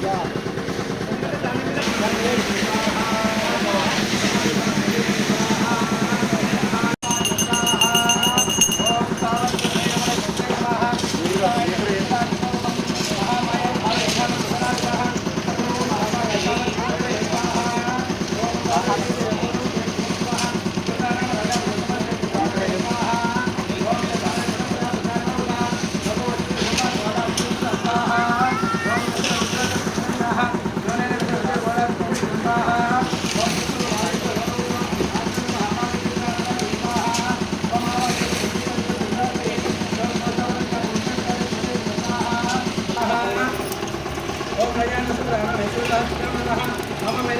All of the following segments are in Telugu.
Yeah.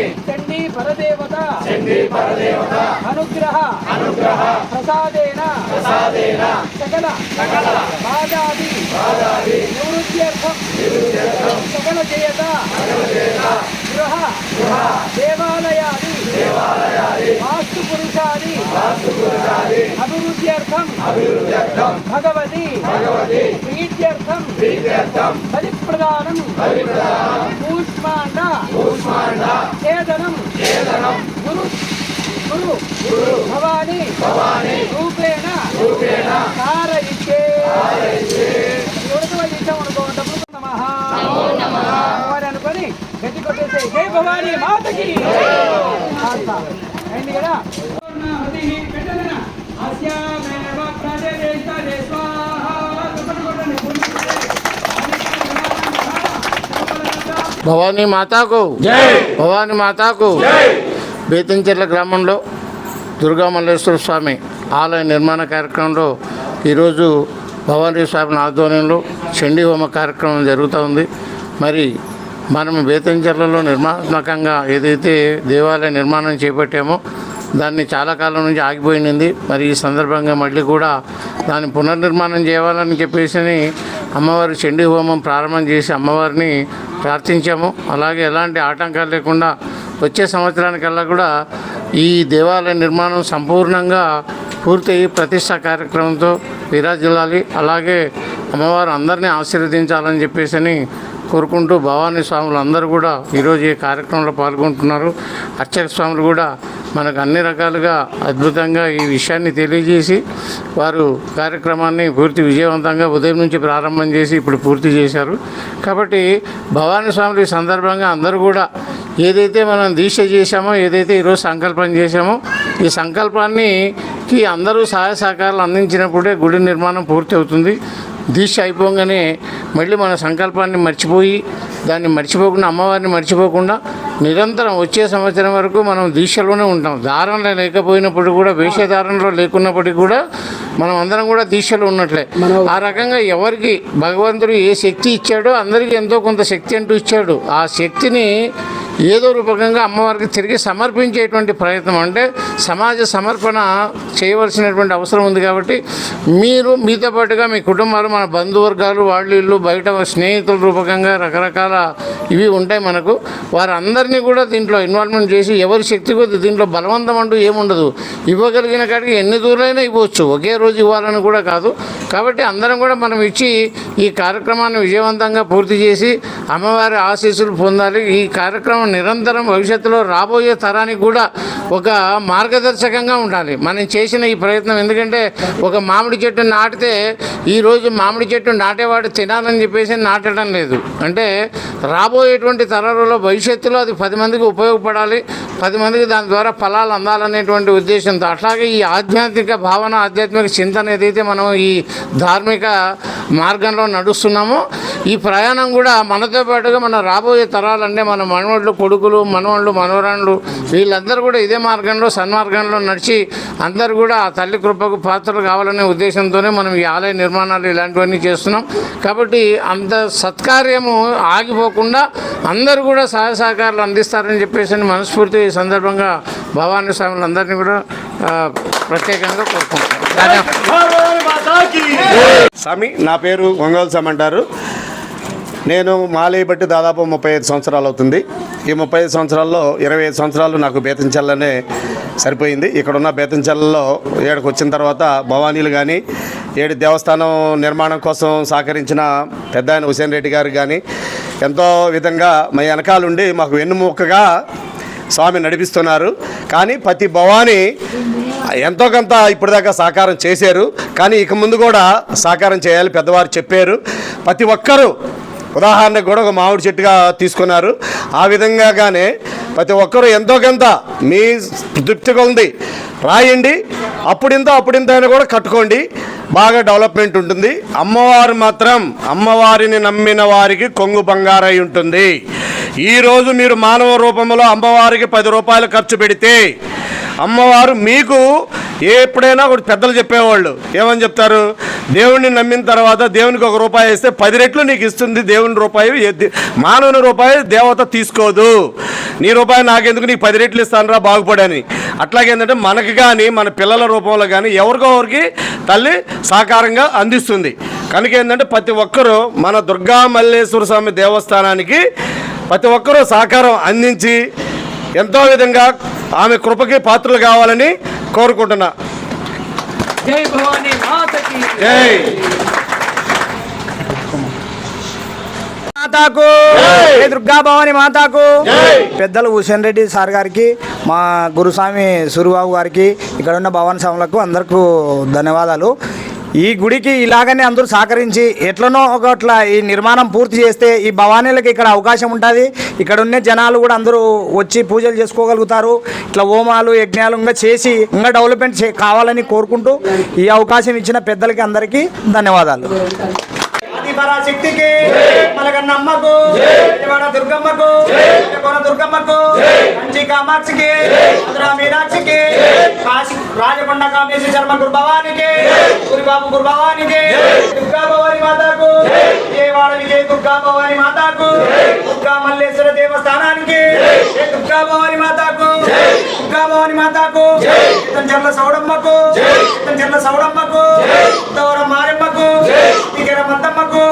చండీ పరదేవత. చండీ పరదేవత. అనుగ్రహ. అనుగ్రహ. ప్రసాదేన. ప్రసాదేన. సకల. సకల. బాధాది. బాధాది. నివృత్త్యర్థం. నివృత్త్యర్థం. సకల జయత. సకల జయత. గృహ. గృహ. దేవాలయాది. వాస్తు పురుషాది. అభివృద్ధ్యర్థం. అభివృద్ధ్యర్థం. భగవతి. భగవతి. ప్రీత్యర్థం. ప్రీత్యర్థం. బలిప్రదానం. బలిప్రదానం. కూష్మాండ కూష్మాండ ఛేదనం. ఛేదనం. గురు. గురు. గురు. భవాని. భవాని. రూపేణ. రూపేణ. కారయిచ్చే కారయిచ్చే ఎవరితో ఇచ్చాం అనుకోండి నమః నమః. అని అనుకొని గట్టి కొట్టేసి. జై భవాని మాతకి. అయింది కదా? భవానీ మాతాకు. భవానీ మాతాకు. బేతంచెర్ల గ్రామంలో దుర్గా మల్లేశ్వర స్వామి ఆలయ నిర్మాణ కార్యక్రమంలో ఈరోజు భవానీ స్వామి ఆధ్వర్యంలో చండీ హోమ కార్యక్రమం జరుగుతూ ఉంది. మరి మనం బేతంచెర్లలో నిర్మాణాత్మకంగా ఏదైతే దేవాలయ నిర్మాణం చేపట్టామో దాన్ని చాలా కాలం నుంచి ఆగిపోయింది. మరి ఈ సందర్భంగా మళ్ళీ కూడా దాన్ని పునర్నిర్మాణం చేయాలని చెప్పేసి అమ్మవారి చండీ హోమం ప్రారంభం చేసి అమ్మవారిని ప్రార్థించాము. అలాగే ఎలాంటి ఆటంకాలు లేకుండా వచ్చే సంవత్సరానికల్లా కూడా ఈ దేవాలయ నిర్మాణం సంపూర్ణంగా పూర్తయి ప్రతిష్ట కార్యక్రమంతో విరాజిల్లాలి. అలాగే అమ్మవారు అందరినీ ఆశీర్వదించాలని చెప్పేసి అని కోరుకుంటూ భవానీ స్వాములు అందరూ కూడా ఈరోజు ఈ కార్యక్రమంలో పాల్గొంటున్నారు. అర్చక స్వాములు కూడా మనకు అన్ని రకాలుగా అద్భుతంగా ఈ విషయాన్ని తెలియజేసి వారు కార్యక్రమాన్ని పూర్తి విజయవంతంగా ఉదయం నుంచి ప్రారంభం చేసి ఇప్పుడు పూర్తి చేశారు. కాబట్టి భవానీ స్వాములు ఈ సందర్భంగా అందరూ కూడా ఏదైతే మనం దీక్ష చేశామో ఏదైతే ఈరోజు సంకల్పం చేశామో ఈ సంకల్పాన్ని అందరూ సహాయ సహకారాలు అందించినప్పుడే గుడి నిర్మాణం పూర్తి అవుతుంది దీక్ష అయిపోగానే మళ్ళీ మన సంకల్పాన్ని మర్చిపోయి దాన్ని మర్చిపోకుండా అమ్మవారిని మర్చిపోకుండా నిరంతరం వచ్చే సంవత్సరం వరకు మనం దీక్షలోనే ఉంటాం. దారంలో లేకపోయినప్పుడు కూడా వేషధారణలో లేకున్నప్పటికీ కూడా మనం అందరం కూడా దీక్షలో ఉన్నట్లే. ఆ రకంగా ఎవరికి భగవంతుడు ఏ శక్తి ఇచ్చాడో అందరికీ ఎంతో కొంత శక్తి అంటూ ఇచ్చాడు. ఆ శక్తిని ఏదో రూపకంగా అమ్మవారికి తిరిగి సమర్పించేటువంటి ప్రయత్నం అంటే సమాజ సమర్పణ చేయవలసినటువంటి అవసరం ఉంది కాబట్టి మీరు మీతో పాటుగా మీ కుటుంబాలు మన బంధువర్గాలు వాళ్ళు ఇల్లు బయట స్నేహితుల రూపకంగా రకరకాల ఇవి ఉంటాయి మనకు. వారందరినీ కూడా దీంట్లో ఇన్వాల్వ్మెంట్ చేసి ఎవరి శక్తి కొద్ది దీంట్లో బలవంతం అంటూ ఏముండదు. ఇవ్వగలిగిన కాడికి ఎన్ని దూరైనా ఇవ్వచ్చు. ఒకే రోజు ఇవ్వాలని కూడా కాదు. కాబట్టి అందరం కూడా మనం ఇచ్చి ఈ కార్యక్రమాన్ని విజయవంతంగా పూర్తి చేసి అమ్మవారి ఆశీస్సులు పొందాలి. ఈ కార్యక్రమం నిరంతరం భవిష్యత్తులో రాబోయే తరానికి కూడా ఒక మార్గదర్శకంగా ఉండాలి. మనం చేసిన ఈ ప్రయత్నం ఎందుకంటే ఒక మామిడి చెట్టు నాటితే ఈరోజు మామిడి చెట్టు నాటేవాడు తినాలని చెప్పేసి నాటడం లేదు. అంటే రాబోయేటువంటి తరాలలో భవిష్యత్తులో అది పది మందికి ఉపయోగపడాలి. పది మందికి దాని ద్వారా ఫలాలు అందాలనేటువంటి ఉద్దేశంతో అట్లాగే ఈ ఆధ్యాత్మిక భావన ఆధ్యాత్మిక చింతన ఏదైతే మనం ఈ ధార్మిక మార్గంలో నడుస్తున్నామో ఈ ప్రయాణం కూడా మనతో పాటుగా మన రాబోయే తరాలంటే మన మనవళ్ళు కొడుకులు మనవళ్ళు మనవరాళ్ళు వీళ్ళందరూ కూడా ఇదే మార్గంలో సన్మార్గంలో నడిచి అందరూ కూడా ఆ తల్లి కృపకు పాత్రలు కావాలనే ఉద్దేశంతోనే మనం ఈ ఆలయ నిర్మాణాలు ఇలాంటివన్నీ చేస్తున్నాం. కాబట్టి అంత సత్కార్యము ఆగిపోకుండా అందరూ కూడా సహాయ సహకారాలు అందిస్తారని చెప్పేసి అని మనస్ఫూర్తి ఈ సందర్భంగా భవానీ స్వాములు అందరినీ కూడా ప్రత్యేకంగా కోరుకుంటున్నాం. స్వామి నా పేరు ఒంగోలు స్వామి అంటారు నేను మాలయ్య బట్టి దాదాపు ముప్పై ఐదు సంవత్సరాలు అవుతుంది. ఈ ముప్పై ఐదు సంవత్సరాల్లో ఇరవై ఐదు సంవత్సరాలు నాకు బేతంచెల్లనే సరిపోయింది. ఇక్కడ ఉన్న బేతంచెల్లలో ఏడుకు వచ్చిన తర్వాత భవానీలు కానీ ఏడు దేవస్థానం నిర్మాణం కోసం సహకరించిన పెద్ద ఆయన హుసేన్ రెడ్డి గారు కానీ ఎంతో విధంగా మా వెనకాలండి మాకు వెన్నుముక్కగా స్వామి నడిపిస్తున్నారు. కానీ ప్రతి భవాని ఎంతో కొంత ఇప్పటిదాకా సహకారం చేశారు. కానీ ఇక ముందు కూడా సహకారం చేయాలి పెద్దవారు చెప్పారు. ప్రతి ఒక్కరూ ఉదాహరణకు కూడా ఒక మామిడి చెట్టుగా తీసుకున్నారు. ఆ విధంగానే ప్రతి ఒక్కరూ ఎంతో కొంత మీ తృప్తిగా ఉంది. రాయండి. అప్పుడింత అప్పుడింత అయినా కూడా కట్టుకోండి. బాగా డెవలప్మెంట్ ఉంటుంది. అమ్మవారు మాత్రం అమ్మవారిని నమ్మిన వారికి కొంగు బంగారై ఉంటుంది. ఈరోజు మీరు మానవ రూపంలో అమ్మవారికి పది రూపాయలు ఖర్చు పెడితే అమ్మవారు మీకు ఎప్పుడైనా ఒకటి పెద్దలు చెప్పేవాళ్ళు. ఏమని చెప్తారు? దేవుణ్ణి నమ్మిన తర్వాత దేవునికి ఒక రూపాయి ఇస్తే పది రెట్లు నీకు ఇస్తుంది. దేవుని రూపాయి మానవుని రూపాయి దేవత తీసుకోదు. నీ రూపాయి నాకెందుకు? నీకు పది రెట్లు ఇస్తానరా బాగుపడని. అట్లాగేంటంటే మనకి కానీ మన పిల్లల రూపంలో కానీ ఎవరికో ఎవరికి తల్లి సహకారంగా అందిస్తుంది. కనుక ఏంటంటే ప్రతి ఒక్కరూ మన దుర్గా మల్లేశ్వర స్వామి దేవస్థానానికి ప్రతి ఒక్కరూ సహకారం అందించి ఎంతో విధంగా ఆమె కృపకి పాత్రలు కావాలని కోరుకుంటున్నా. జై భవానీ మాతకి. జై. మాతాకు. జై. దుర్గా భవాని మాతాకు. పెద్దలు హుసేన్ రెడ్డి సార్ గారికి మా గురుస్వామి సూరిబాబు గారికి ఇక్కడ ఉన్న భవన్ స్వాములకు అందరికీ ధన్యవాదాలు. ఈ గుడికి ఇలాగనే అందరూ సహకరించి ఎట్లనో ఒకట్ల ఈ నిర్మాణం పూర్తి చేస్తే ఈ భవానీలకు ఇక్కడ అవకాశం ఉంటుంది. ఇక్కడ ఉన్న జనాలు కూడా అందరూ వచ్చి పూజలు చేసుకోగలుగుతారు. ఇట్లా హోమాలు యజ్ఞాలు ఇంకా చేసి ఇంకా డెవలప్మెంట్ చే కావాలని కోరుకుంటూ ఈ అవకాశం ఇచ్చిన పెద్దలకి అందరికీ ధన్యవాదాలు. పరాశక్తికి మలగన్న అమ్మకు విజయవాడ దుర్గమ్మకు కోన దుర్గమ్మకు కంచి కామాక్షికి మధురా మీనాక్షికి కాశీ రాజకొండ కామేశ్వర శర్మ గురుభవానికి గురిబాబు గురుభవానికి దుర్గా భవాని మాతాకు విజయవాడ విజయ దుర్గా భవాని మాతాకు దుర్గా మల్లేశ్వర దేవస్థానానికి దుర్గా భవాని మాతాకు దుర్గా భవాని మాతాకు చెల్ల సౌడమ్మకు చెల్ల సౌడమ్మకు ఉత్తవరం మారెమ్మకు దిగర మద్దమ్మకు